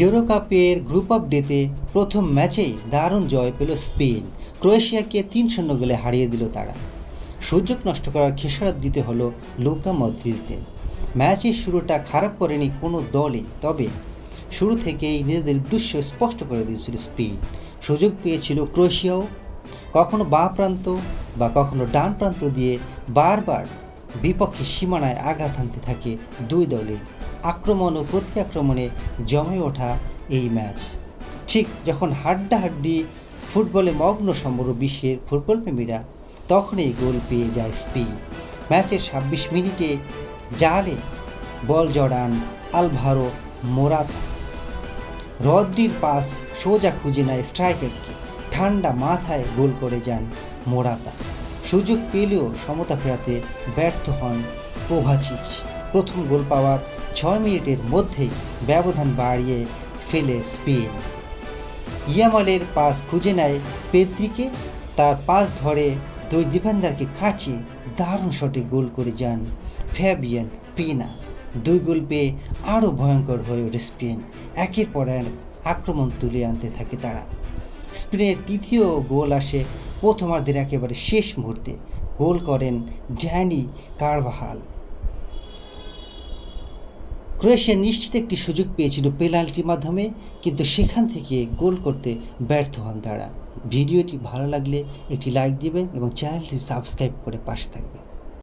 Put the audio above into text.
Euro কাপের group of ডেতে প্রথম ম্যাচেই দারুণ জয় পেল স্পেন। ক্রোয়েশিয়াকে তিন শূন্য গোলে হারিয়ে দিল তারা। সুযোগ নষ্ট করার খেসারত দিতে হলো লুকা মদ্রিজদের ম্যাচের শুরুটা খারাপ করেনি কোনো দলই তবে শুরু থেকেই নিজেদের দুঃস্ব স্পষ্ট করে দিয়েছিল স্পেন। সুযোগ পেয়েছিল ক্রোয়েশিয়াও। কখনো বাঁ প্রান্ত বা কখনো ডান প্রান্ত দিয়ে বারবার বিপক্ষের সীমানায় আঘাত হানতে থাকে দুই দলে। আক্রমণ ও প্রতি আক্রমণে জমে ওঠা এই ম্যাচ। ঠিক যখন হাড্ডাহাড্ডি ফুটবলে মগ্ন সমগ্র বিশ্বের ফুটবল প্রেমীরা তখনই গোল পেয়ে যায় স্পিন। ম্যাচের ছাব্বিশ মিনিটে জালে বল জড়ান আলভারো মোরাত। রদ্রির পাস সোজা খুঁজে নেয় স্ট্রাইকারকে। ঠান্ডা মাথায় গোল করে যান মোরাতা। সুযোগ পেলেও সমতা ফেরাতে ব্যর্থ হন কোভাচিচ। প্রথম গোল পাওয়ার ছয় মিনিটের মধ্যেই ব্যবধান বাড়িয়ে ফেলে স্পেন। ইয়ামালের পাস খুঁজে নেয় পেদ্রিকে তার পাস ধরে দুই ডিফেন্ডারকে কাটিয়ে দারুণ শটে গোল করে যান ফ্যাবিয়ান পিনা। দুই গোল পেয়ে আরও ভয়ঙ্কর হয়ে ওঠে স্পেন। একের পর এক আক্রমণ তুলে আনতে থাকে তারা। স্পেনের তৃতীয় গোল আসে প্রথমার্ধের একেবারে শেষ মুহূর্তে। গোল করেন ড্যানি কারভাহাল। ক্রোয়েশিয়া নিশ্চিত একটি সুযোগ পেয়েছিল পেনাল্টির মাধ্যমে, কিন্তু সেখান থেকে গোল করতে ব্যর্থ হন তারা। ভিডিওটি ভালো লাগলে একটি লাইক দিবেন এবং চ্যানেলটি সাবস্ক্রাইব করে পাশে থাকবেন।